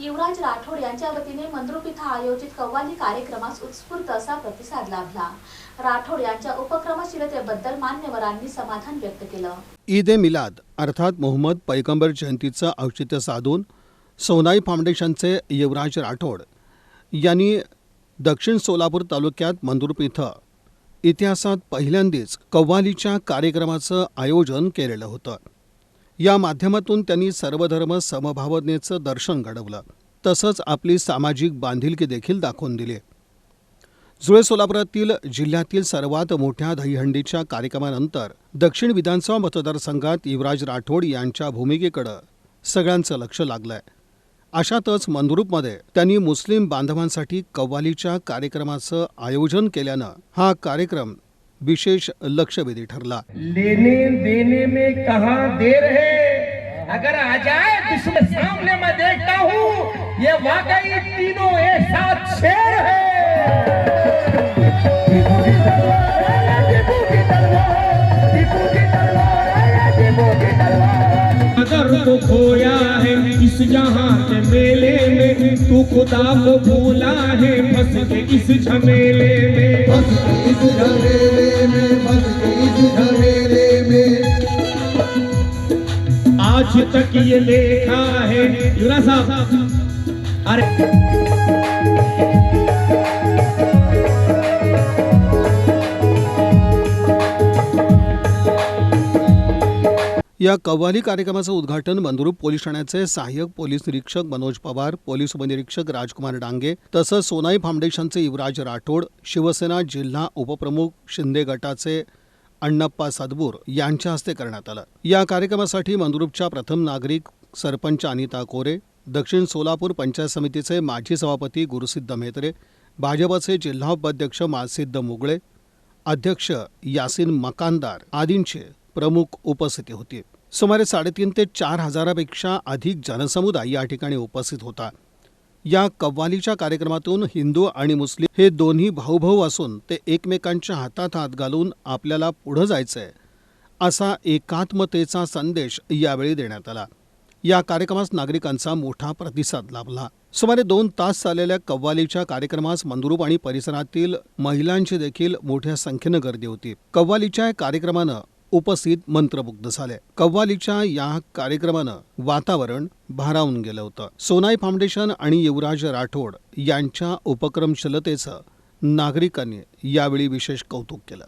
युवराज राठोड यांच्या वतीने मंद्रुप इथं आयोजित कव्वाली कार्यक्रमास उत्स्फूर्त असा प्रतिसाद लाभला. राठोड यांच्या उपक्रमशीलतेबद्दल मान्यवरांनी समाधान व्यक्त केलं. ईद ए मिलाद अर्थात मोहम्मद पैगंबर जयंतीचं औचित्य साधून सोनाई फाउंडेशनचे युवराज राठोड यांनी दक्षिण सोलापूर तालुक्यात मंदुरप इथं इतिहासात पहिल्यांदाच कव्वालीच्या कार्यक्रमाचं आयोजन केलेलं होतं. या माध्यमातून त्यांनी सर्वधर्म समभावनेचं दर्शन घडवलं. तसंच आपली सामाजिक बांधिलकी देखील दाखवून दिली. जुळे सोलापुरातील जिल्ह्यातील सर्वात मोठ्या दहीहंडीच्या कार्यक्रमानंतर दक्षिण विधानसभा मतदारसंघात युवराज राठोड यांच्या भूमिकेकडं सगळ्यांचं लक्ष लागलंय. अशातच मंदुरूपमध्ये त्यांनी मुस्लिम बांधवांसाठी कव्वालीच्या कार्यक्रमाचं आयोजन केल्यानं हा कार्यक्रम विशेष लक्ष्य लक्षवेधी ठरला. लेने देने में कहा देर है? अगर आ जाए दुश्मन सामने मैं देखता हूँ ये वाकई तीनों एक साथ शेर है। अगर तो खोया है इस जहाँ के मेले में तू खुदा को भूला है बस के इस झमेले में। बस इस झमेले आज तक ये लेखा है। युवराज साहब। अरे। या कव्वाली कार्यक्रमाचं उद्घाटन मंदुरूप पोलीस ठाण्याचे सहाय्यक पोलीस निरीक्षक मनोज पवार पोलीस उपनिरीक्षक राजकुमार डांगे तसंच सोनाई फाउंडेशनचे युवराज राठोड शिवसेना जिल्हा उपप्रमुख शिंदे गटाचे अण्णप्पा सदबूर यांच्या हस्ते करण्यात आलं. या कार्यक्रमासाठी मंदुरूपच्या प्रथम नागरिक सरपंच अनिता कोरे दक्षिण सोलापूर पंचायत समितीचे माजी सभापती गुरुसिद्ध मेहत्रे भाजपचे जिल्हा उपाध्यक्ष मालसिद्ध मुगळे अध्यक्ष यासिन मकानदार आदींची प्रमुख उपस्थिती होती. सुमारे साडेतीन ते चार हजारापेक्षा अधिक जनसमुदाय या ठिकाणी उपस्थित होता. या कव्वालीच्या कार्यक्रमातून हिंदू आणि मुस्लिम हे दोन्ही भाऊभाऊ असून ते एकमेकांच्या हातात हात घालून आपल्याला पुढं जायचंय असा एकात्मतेचा संदेश यावेळी देण्यात आला. या कार्यक्रमास नागरिकांचा मोठा प्रतिसाद लाभला. सुमारे दोन तास चाललेल्या कव्वालीच्या कार्यक्रमास मंदुरूप आणि परिसरातील महिलांची देखील मोठ्या संख्येनं गर्दी होती. कव्वालीच्या या कार्यक्रमानं उपस्थित मंत्रमुग्ध झाले. कव्वालीच्या या कार्यक्रमानं वातावरण भारावून गेलं होतं. सोनाई फाउंडेशन आणि युवराज राठोड यांच्या उपक्रमशीलतेचं नागरिकांनी यावेळी विशेष कौतुक केलं.